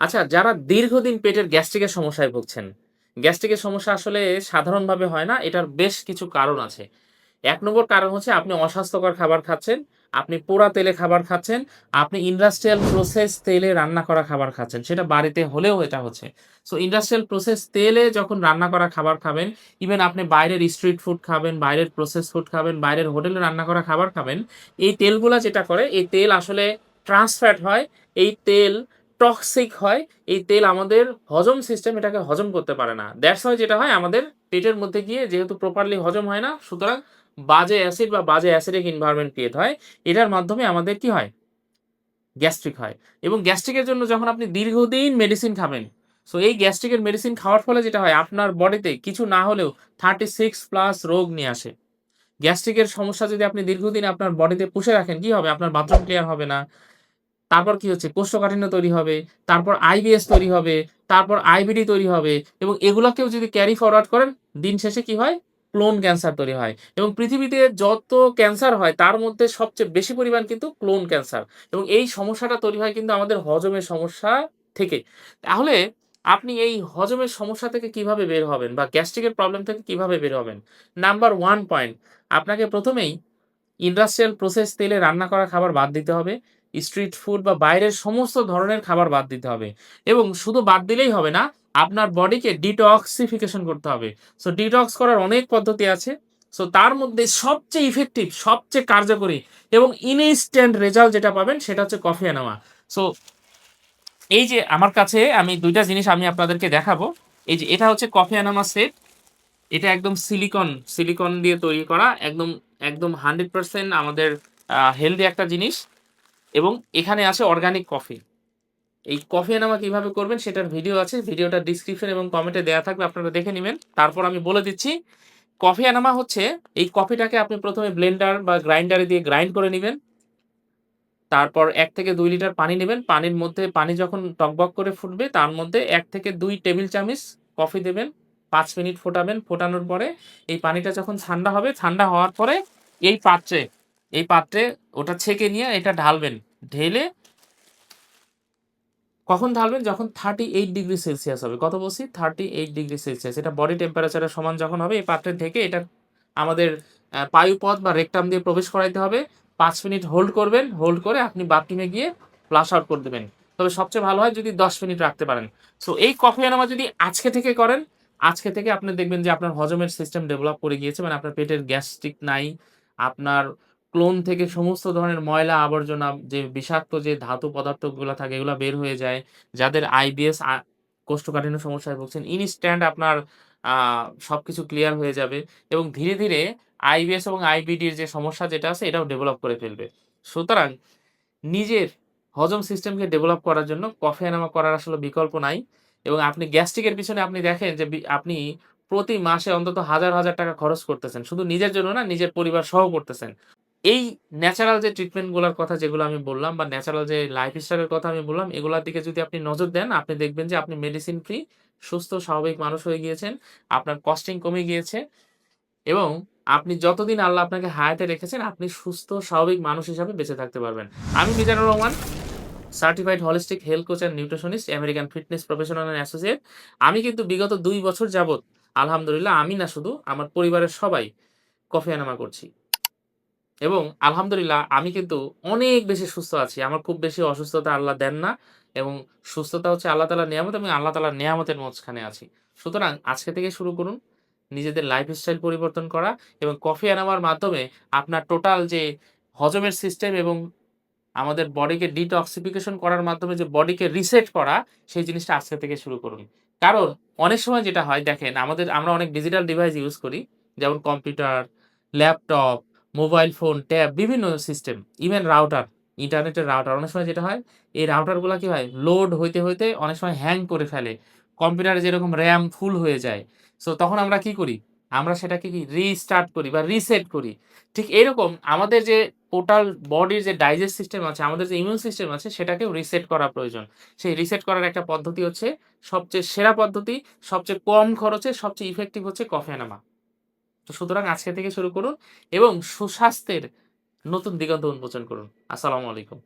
আচ্ছা যারা দীর্ঘদিন পেটের গ্যাস্ট্রিকের সমস্যায় ভুগছেন, গ্যাস্ট্রিকের সমস্যা আসলে সাধারণভাবে হয় না। এটার বেশ কিছু কারণ আছে। এক নম্বর কারণ হচ্ছে আপনি অস্বাস্থ্যকর খাবার খাচ্ছেন, আপনি পোড়া তেলে খাবার খাচ্ছেন, আপনি ইন্ডাস্ট্রিয়াল প্রসেস তেলে রান্না করা খাবার খাচ্ছেন। সেটা বাড়িতে হলেও এটা হচ্ছে। সো ইন্ডাস্ট্রিয়াল প্রসেস তেলে যখন রান্না করা খাবার খাবেন, ইভেন আপনি বাইরের স্ট্রিট ফুড খাবেন, বাইরের প্রসেস ফুড খাবেন, বাইরের হোটেলে রান্না করা খাবার খাবেন। এই তেলগুলা যেটা করে, এই তেল আসলে ট্রান্স ফ্যাট হয়। এই তেল টক্সিক হয়। এই তেল আমাদের হজম সিস্টেম এটাকে হজম করতে পারে না। দ্যাটস ওয়াই যেটা হয় আমাদের পেটের মধ্যে গিয়ে যেহেতু প্রপারলি হজম হয় না, সুতরাং বাজে অ্যাসিড বা বাজে অ্যাসিডিক এনভায়রনমেন্ট ক্রিয়েট হয়। এটার মাধ্যমে আমাদের কি হয়? গ্যাস্ট্রিক হয়। এবং গ্যাস্ট্রিকের জন্য যখন আপনি দীর্ঘদিন মেডিসিন খাবেন, সো এই গ্যাস্ট্রিকের মেডিসিন খাওয়ার ফলে যেটা হয় আপনার বডিতে কিছু না হলেও 36 প্লাস রোগ নিয়ে আসে। গ্যাস্ট্রিকের সমস্যা যদি আপনি দীর্ঘদিন আপনার বডিতে পুষে রাখেন, কি হবে? আপনার বাথরুম ক্লিয়ার হবে না। তারপর কি হচ্ছে? কোষ্ঠকাঠিন্য তৈরি হবে, তারপর আইবিএস তৈরি হবে, তারপর আইবিডি তৈরি হবে এবং এগুলাকেও যদি ক্যারি ফরওয়ার্ড করেন, দিন শেষে কি হয়? ক্লোন ক্যান্সার তৈরি হয় এবং পৃথিবীতে যত ক্যান্সার হয় তার মধ্যে সবচেয়ে বেশি পরিমাণ কিন্তু ক্লোন ক্যান্সার এবং এই সমস্যাটা তৈরি হয় কিন্তু আমাদের হজমের সমস্যা থেকে। তাহলে আপনি এই হজমের সমস্যা থেকে কীভাবে বের হবেন বা গ্যাস্ট্রিকের প্রবলেম থেকে কীভাবে বের হবেন? নাম্বার ওয়ান পয়েন্ট আপনাকে প্রথমেই ইন্ডাস্ট্রিয়াল প্রসেস তেলে রান্না করা খাবার বাদ দিতে হবে। স্ট্রিট ফুড বা বাইরের সমস্ত ধরনের খাবার বাদ দিতে হবে এবং শুধু বাদ দিলেই হবে না, আপনার বডিকে ডিটক্সিফিকেশন করতে হবে। সো ডিটক্স করার অনেক পদ্ধতি আছে। সো তার মধ্যে সবচেয়ে ইফেক্টিভ, সবচেয়ে কার্যকরী এবং ইনস্ট্যান্ট রেজাল্ট যেটা পাবেন সেটা হচ্ছে কফি এনামা। সো এই যে আমার কাছে আমি দুইটা জিনিস আমি আপনাদেরকে দেখাবো। এই যে এটা হচ্ছে কফি এনামা সেট। এটা একদম সিলিকন, সিলিকন দিয়ে তৈরি করা। একদম, একদম 100% আমাদের হেলদি একটা জিনিস এবং এখানে আছে অর্গানিক কফি। এই কফি এনামা কীভাবে করবেন সেটার ভিডিও আছে। ভিডিওটা ডেসক্রিপশন এবং কমেন্টে দেওয়া থাকবে আপনারা দেখে নেবেন তারপর আমি বলে দিচ্ছি, কফি এনামা হচ্ছে এই কফিটাকে আপনি প্রথমে ব্লেন্ডার বা গ্রাইন্ডারে দিয়ে গ্রাইন্ড করে নেবেন তারপর এক থেকে দুই লিটার পানি নেবেন পানির মধ্যে পানি যখন টকবক করে ফুটবে তার মধ্যে এক থেকে দুই টেবিল চামচ কফি দেবেন। পাঁচ মিনিট ফোটাবেন। ফোটানোর পরে এই পানিটা যখন ঠান্ডা হবে, ঠান্ডা হওয়ার পরে এই পাত্রে, এই পাত্রে ওটা ছেঁকে নিয়ে এটা ঢালবেন। ঢেলে কখন ঢালবেন? যখন 38 ডিগ্রি সেলসিয়াস হবে। কত বলছি? 38 ডিগ্রি সেলসিয়াস। এটা বডি টেম্পারেচারের সমান যখন হবে এই পাত্রে ঢেকে এটা আমাদের পায়ুপথ বা রেকটাম দিয়ে প্রবেশ করাইতে হবে। পাঁচ মিনিট হোল্ড করবেন। হোল্ড করে আপনি বাথরুমে গিয়ে ফ্লাশ আউট করে দেবেন তবে সবচেয়ে ভালো হয় যদি ১০ মিনিট রাখতে পারেন। সো এই কফি এনামা যদি আজকে থেকে করেন, আজকে থেকে আপনি দেখবেন যে আপনার হজমের সিস্টেম ডেভেলপ করে গিয়েছে। মানে আপনার পেটের গ্যাস্ট্রিক নাই। আপনার ক্লোন থেকে সমস্ত ধরনের ময়লা আবর্জনা যে বিষাক্ত যে ধাতু পদার্থগুলা থাকে এগুলা বের হয়ে যায়। যাদের আইবিএস কোষ্ঠকাঠিন্য সমস্যায় ভুগছেন, ইনস্ট্যান্ট আপনার সবকিছু ক্লিয়ার হয়ে যাবে এবং ধীরে, ধীরে আইবিএস এবং আইবিডির যে সমস্যা যেটা আছে এটাও ডেভেলপ করে ফেলবে। সুতরাং নিজের হজম সিস্টেমকে ডেভেলপ করার জন্য কফি এনামা করার আসলে বিকল্প নাই এবং আপনি গ্যাস্ট্রিকের পিছনে আপনি দেখেন যে আপনি প্রতি মাসে অন্তত হাজার, হাজার টাকা খরচ করতেছেন। শুধু নিজের জন্য না, নিজের পরিবার সহ করতেছেন। এই ন্যাচারাল যে ট্রিটমেন্টগুলোর কথা যেগুলো আমি বললাম বা ন্যাচারাল যে লাইফস্টাইল এর কথা আমি বললাম, এগুলোর দিকে যদি আপনি নজর দেন, আপনি দেখবেন যে আপনি মেডিসিন ফ্রি, সুস্থ স্বাভাবিক মানুষ হয়ে গিয়েছেন। আপনার কস্টিং কমে গিয়েছে এবং আপনি যতদিন আল্লাহ আপনাকে হায়াতে রেখেছেন, আপনি সুস্থ স্বাভাবিক মানুষ হিসাবে বেঁচে থাকতে পারবেন। আমি Mizanur Rahman, certified holistic health coach and nutritionist, American fitness professional and associate. আমি কিন্তু বিগত দুই বছর যাবৎ আলহামদুলিল্লাহ আমি না শুধু আমার পরিবারের সবাই কফি এনামা করছি। এবং আলহামদুলিল্লাহ আমি কিন্তু অনেক বেশি সুস্থ আছি। আমার খুব বেশি অসুস্থতা আল্লাহ দেন না এবং সুস্থতা হচ্ছে আল্লাহ তাআলার নিয়ামত আমি আল্লাহ তাআলার নেয়ামতের মাঝখানে আছি। সুতরাং আজকে থেকে শুরু করুন নিজেদের লাইফস্টাইল পরিবর্তন করা এবং কফি এনামার মাধ্যমে আপনার টোটাল যে হজমের সিস্টেম এবং আমাদের বডিকে ডিটক্সিফিকেশন করার মাধ্যমে যে বডিকে রিসেট করা, সেই জিনিসটা আজকে থেকে শুরু করুন। কারণ অনেক সময় যেটা হয় দেখেন আমাদের আমরা অনেক ডিজিটাল ডিভাইস ইউজ করি। যেমন computer, laptop, mobile phone, tab বিভিন্ন সিস্টেম, ইভেন রাউটার, ইন্টারনেটের রাউটার। অনেক সময় যেটা হয় এই রাউটারগুলা কি হয়? লোড হইতে, হইতে অনেক সময় হ্যাং করে ফেলে। কম্পিউটারে যেরকম র্যাম ফুল হয়ে যায়। সো তখন আমরা কি করি? আমরা সেটাকে কি রিস্টার্ট করি বা রিসেট করি। ঠিক এরকম আমাদের যে টোটাল বডির যে ডাইজেস্ট সিস্টেম আছে, আমাদের যে ইমিউন সিস্টেম আছে সেটাকেও রিসেট করা প্রয়োজন। সেই রিসেট করার একটা পদ্ধতি হচ্ছে সবচেয়ে সেরা পদ্ধতি, সবচেয়ে কম খরচে, সবচেয়ে ইফেক্টিভ হচ্ছে কফি এনামা। তো সুতরাং আজকে থেকে শুরু করুন এবং সুস্বাস্থ্যের নতুন দিগন্ত উন্মোচন করুন। আসসালামু আলাইকুম।